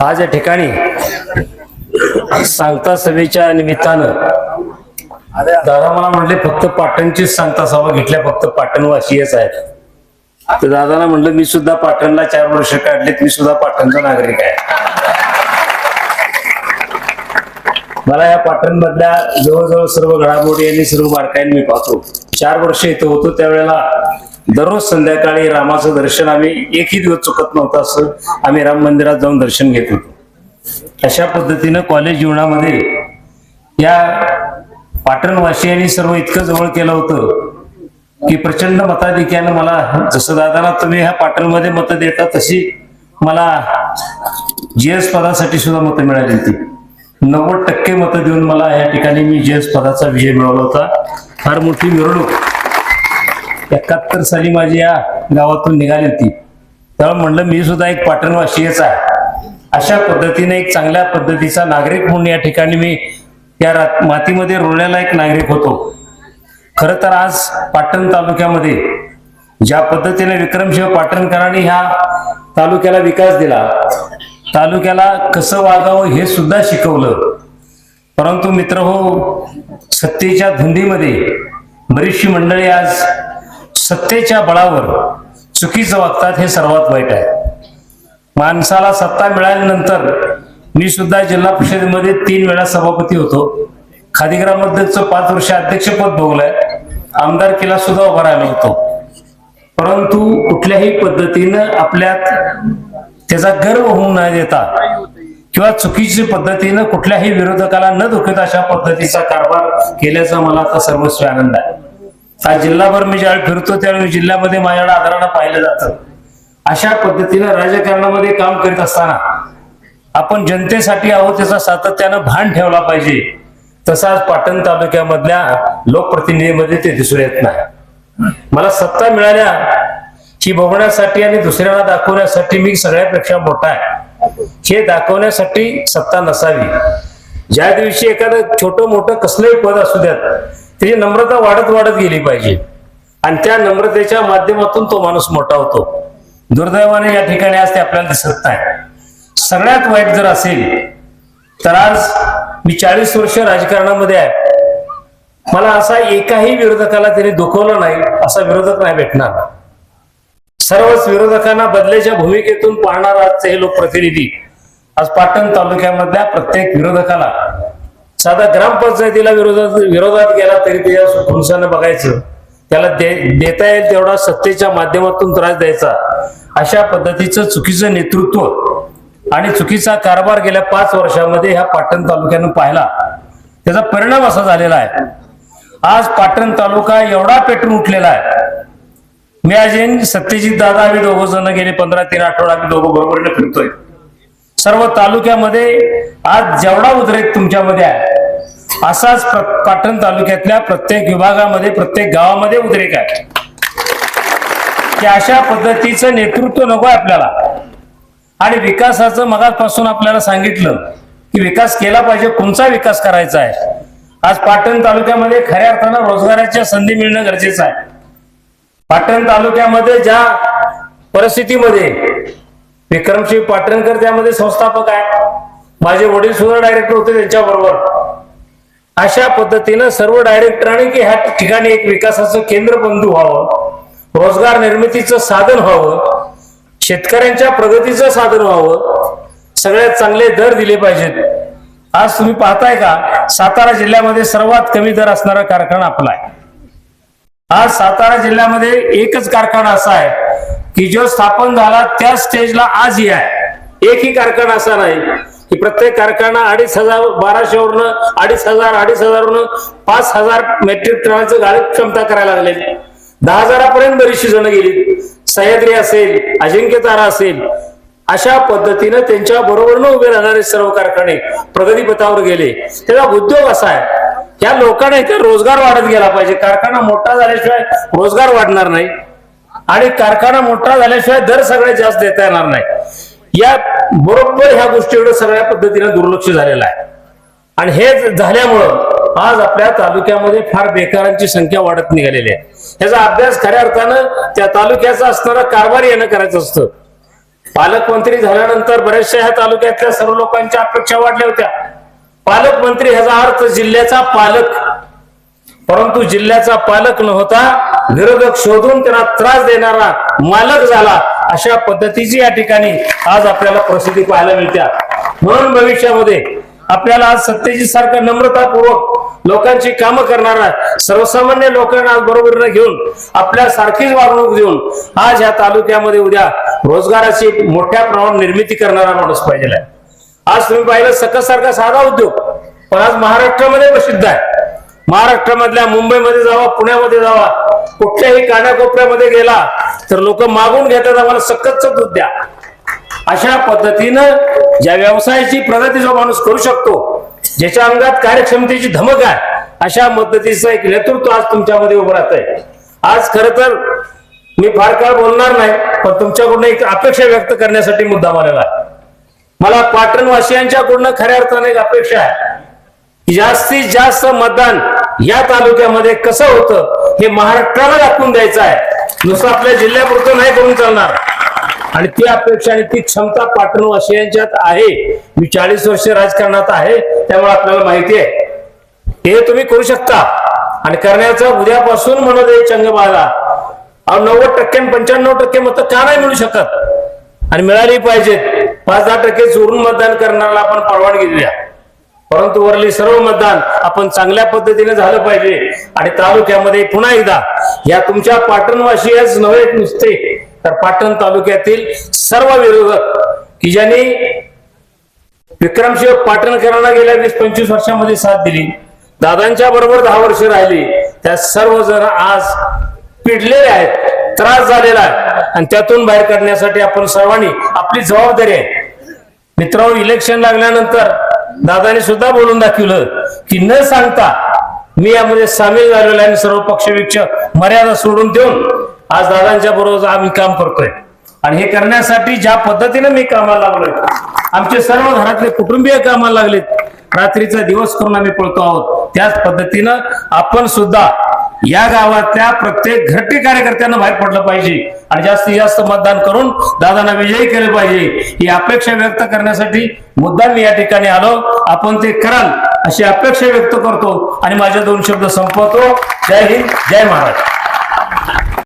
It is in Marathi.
आज या ठिकाणी सांगता सभेच्या निमित्तानं दादा मला म्हणले फक्त पाटणचीच सांगता सभा घेतल्या फक्त पाटणवासीच आहेत. तर दादाला म्हणलं मी सुद्धा पाटणला चार वर्ष काढलेत मी सुद्धा पाटणचा नागरिक आहे. मला या पाटण मधल्या जवळजवळ सर्व घडामोडी आणि सर्व बारकाईने मी पाहतो. चार वर्ष इथं होतो त्यावेळेला दररोज संध्याकाळी रामाचं दर्शन आम्ही एकही दिवस चुकत नव्हतं असं आम्ही राम मंदिरात जाऊन दर्शन घेत होतो. अशा पद्धतीनं कॉलेज जीवनामध्ये या पाटणवासियांनी सर्व इतकं जवळ केलं होतं की प्रचंड मताधिक्यानं मला जसं दादाला तुम्ही ह्या पाटणमध्ये मतं देता तशी मला जीएस पदासाठी सुद्धा मतं मिळाली होती. नव्वद टक्के मतं देऊन मला या ठिकाणी मी जीएस पदाचा विजय मिळवला होता. फार मोठी मिरवणूक. एकाहत्तर साली माझी या गावातून निघाली होती. त्यामुळे म्हणलं मी सुद्धा एक पाटणवासीयच आहे. अशा पद्धतीने एक चांगल्या पद्धतीचा नागरिक म्हणून या ठिकाणी मी या मातीमध्ये रोवलेला एक नागरिक होतो. खर तर आज पाटण तालुक्यामध्ये ज्या पद्धतीने विक्रमशिव पाटणकरांनी ह्या तालुक्याला विकास दिला तालुक्याला कसं वागावं हे सुद्धा शिकवलं. परंतु मित्र हो सत्तेच्या धुंदीमध्ये बरीचशी मंडळी आज सत्तेच्या बळावर चुकीचं वागतात हे सर्वात वाईट आहे. माणसाला सत्ता मिळाल्यानंतर मी सुद्धा जिल्हा परिषदेमध्ये तीन वेळा सभापती होतो. खादीग्रामध्येच पाच वर्ष अध्यक्षपद भोगलंय. आमदारकीला सुद्धा उभा राहिलो होतो. परंतु कुठल्याही पद्धतीनं आपल्यात त्याचा गर्व होऊन न देता किंवा चुकीच्या पद्धतीनं कुठल्याही विरोधकाला न दुखत अशा पद्धतीचा कारभार केल्याचा मला आता सर्वस्वी आनंद आहे. आज जिल्हाभर मी ज्यावेळी फिरतो त्यावेळी जिल्ह्यामध्ये माझ्याकडे आदरानं पाहिलं जातं. अशा पद्धतीनं राजकारणामध्ये काम करीत असताना आपण जनतेसाठी आहोत त्याचा सातत्यानं भान ठेवला पाहिजे. तसाच पाटण तालुक्यामधल्या लोकप्रतिनिधीमध्ये ते दिसून येत नाही. मला सत्ता मिळाल्या ही बघण्यासाठी आणि दुसऱ्यांना दाखवण्यासाठी मी सगळ्यापेक्षा मोठा आहे. हे दाखवण्यासाठी सत्ता नसावी. ज्या दिवशी एखादं छोटं मोठं कसलंही पद असू द्यात त्याची नम्रता वाढत वाढत गेली पाहिजे. आणि त्या नम्रतेच्या माध्यमातून तो माणूस मोठा होतो. दुर्दैवाने या ठिकाणी आज ते आपल्याला दिसत नाही. सगळ्यात वाईट जर असेल तर आज मी चाळीस वर्ष राजकारणामध्ये आहे. मला असा एकाही विरोधकाला त्याने दुखवलं नाही असा विरोधक नाही भेटणार. सर्वच विरोधकांना बदल्याच्या भूमिकेतून पाहणार आजचे हे लोकप्रतिनिधी. आज पाटण तालुक्यामधल्या प्रत्येक विरोधकाला साधा ग्रामपंचायतीला विरोधात विरोधात गेला तरी त्याच्या खुलसानं बघायचं. त्याला दे देता येईल तेवढा सत्तेच्या माध्यमातून त्रास द्यायचा. अशा पद्धतीचं चुकीचं नेतृत्व आणि चुकीचा कारभार गेल्या पाच वर्षामध्ये ह्या पाटण तालुक्यानं पाहिला. त्याचा परिणाम असा झालेला आहे. आज पाटण तालुका एवढा पेटून उठलेला आहे. मी अजय सत्यजित दादा आम्ही दोघं जण गेले पंधरा तीन आठवडा आम्ही दोघं बरोबरीने फिरतोय. सर्व तालुक्यामध्ये आज जेवढा उद्रेक तुमच्यामध्ये आहे असाच पाटण तालुक्यातल्या प्रत्येक विभागामध्ये प्रत्येक गावामध्ये उद्रेक आहे. की अशा पद्धतीचं नेतृत्व नको आहे आपल्याला. आणि विकासाचं मगापासून आपल्याला सांगितलं की विकास केला पाहिजे कोणचा विकास करायचा आहे? आज पाटण तालुक्यामध्ये खऱ्या अर्थानं रोजगाराच्या संधी मिळणं गरजेचं आहे. पाटण तालुक्यामध्ये ज्या परिस्थितीमध्ये विक्रमसिंह पाटणकर त्यामध्ये संस्थापक आहे माझे वडील सुद्धा डायरेक्टर होते त्यांच्याबरोबर. अशा पद्धतीनं सर्व डायरेक्टरांनी की ह्या ठिकाणी एक विकासाचं केंद्र बंधू व्हावं रोजगार निर्मितीचं साधन व्हावं शेतकऱ्यांच्या प्रगतीचं साधन व्हावं सगळ्यात चांगले दर दिले पाहिजेत. आज तुम्ही पाहताय का सातारा जिल्ह्यामध्ये सर्वात कमी दर असणारा कारखाना आपला आहे. आज सातारा जिल्ह्यामध्ये एकच कारखाना असा आहे की जो स्थापन झाला त्या स्टेजला आजही आहे. एकही कारखाना असा नाही की प्रत्येक कारखाना अडीच हजार बाराशेवरनं अडीच हजार अडीच हजारवरनं पाच हजार मेट्रिक टनाचं गाडी क्षमता करायला लागले. दहा हजारापर्यंत बरीचशी जण गेली. सह्याद्री असेल अजिंक्य तारा असेल अशा पद्धतीनं त्यांच्या बरोबरनं उभे राहणारे सर्व कारखाने प्रगतीपथावर गेले. त्याचा उद्योग असा आहे. या लोकांना इथे रोजगार वाढत गेला पाहिजे. कारखाना मोठा झाल्याशिवाय रोजगार वाढणार नाही. आणि कारखाना मोठा झाल्याशिवाय दर सगळ्यात जास्त देता येणार नाही. या बरोबर ह्या गोष्टीकडे सगळ्या पद्धतीने दुर्लक्ष झालेलं आहे. आणि हे झाल्यामुळं आज आपल्या तालुक्यामध्ये फार बेकारांची संख्या वाढत निघालेली आहे. ह्याचा अभ्यास खऱ्या अर्थानं त्या तालुक्याचा असणारा कारभार येणं करायचं असतं. पालकमंत्री झाल्यानंतर बऱ्याचशा ह्या तालुक्यातल्या सर्व लोकांच्या अपेक्षा वाढल्या होत्या. पालकमंत्री ह्याचा अर्थ जिल्ह्याचा पालक. परंतु जिल्ह्याचा पालक न होता विरोधक शोधून त्यांना त्रास देणारा मालक झाला. अशा पद्धतीची या ठिकाणी आज आपल्याला प्रसिद्धी पाहायला मिळत्या. म्हणून भविष्यामध्ये आपल्याला आज सत्यजी सारखं नम्रतापूर्वक लोकांची कामं करणारा सर्वसामान्य लोकांना आज बरोबरीला घेऊन आपल्या सारखीच वागणूक देऊन आज या तालुक्यामध्ये उद्या रोजगाराची मोठ्या प्रमाणात निर्मिती करणारा माणूस पाहिजे आज तुम्ही पाहिलं सकस सारखा साधा उद्योग पण आज महाराष्ट्रामध्ये प्रसिद्ध आहे. महाराष्ट्रामधल्या मुंबईमध्ये जावा पुण्यामध्ये जावा कुठल्याही कानाकोपऱ्यामध्ये गेला तर लोक मागून घेतात आम्हाला सकतच दूध द्या. अशा पद्धतीनं ज्या व्यवसायाची प्रगती जो माणूस करू शकतो ज्याच्या अंगात कार्यक्षमतेची धमक आहे अशा पद्धतीचं एक नेतृत्व आज तुमच्यामध्ये उभं राहत आहे आज खर तर मी फार काळ बोलणार नाही पण तुमच्याकडून एक अपेक्षा व्यक्त करण्यासाठी मुद्दा आलेला आहे. मला पाटणवासियांच्याकडून खऱ्या अर्थाने एक अपेक्षा आहे जास्तीत जास्त मतदान या तालुक्यामध्ये कसं होतं हे महाराष्ट्राला दाखवून द्यायचं आहे. नुसतं आपल्या जिल्ह्यापुरतं नाही करून चालणार. आणि ती अपेक्षा आणि ती क्षमता पाटण अशी यांच्यात आहे. मी चाळीस वर्ष राजकारणात आहे त्यामुळे आपल्याला माहिती आहे. हे तुम्ही करू शकता. आणि करण्याचं उद्यापासून म्हणत आहे चंगबाला नव्वद टक्के आणि पंच्याण्णव टक्के मतं का नाही मिळू शकत? आणि मिळाली पाहिजेत. पाच दहा टक्के चोरून मतदान करण्याला आपण परवानगी दिल्या परंतु वरली सर्व मतदान आपण चांगल्या पद्धतीने झालं पाहिजे. आणि तालुक्यामध्ये पुन्हा एकदा या तुमच्या पाटणवाशीच नव्हे नुसते तर पाटण तालुक्यातील सर्व विरोधक की ज्यांनी विक्रमशिव पाटणकरांना गेल्या वीस पंचवीस वर्षामध्ये साथ दिली दादांच्या बरोबर दहा वर्ष राहिली त्या सर्वजण आज पिडलेले आहेत त्रास झालेला आहे. आणि त्यातून बाहेर काढण्यासाठी आपण सर्वांनी आपली जबाबदारी आहे. मित्रांनो इलेक्शन लागल्यानंतर दादाने सुद्धा बोलून दाखवलं की न सांगता मी यामध्ये सामील झालेलो आहे आणि सर्व पक्षविक्ष मर्यादा सोडून देऊन आज दादांच्या बरोबर आम्ही काम करतोय. आणि हे करण्यासाठी ज्या पद्धतीने मी कामाला लागलोय आमचे सर्व घरातले कुटुंबीय कामाला लागलेत रात्रीचा दिवस करून आम्ही पळतो आहोत. त्याच पद्धतीनं आपण सुद्धा या गावातल्या प्रत्येक घरटी कार्यकर्त्यांना बाहेर पडलं पाहिजे. आणि जास्तीत जास्त मतदान करून दादांना विजयी केले पाहिजे. ही अपेक्षा व्यक्त करण्यासाठी मुद्दा मी या ठिकाणी आलो. आपण ते कराल अशी अपेक्षा व्यक्त करतो. आणि माझे दोन शब्द संपवतो. जय हिंद जय महाराष्ट्र.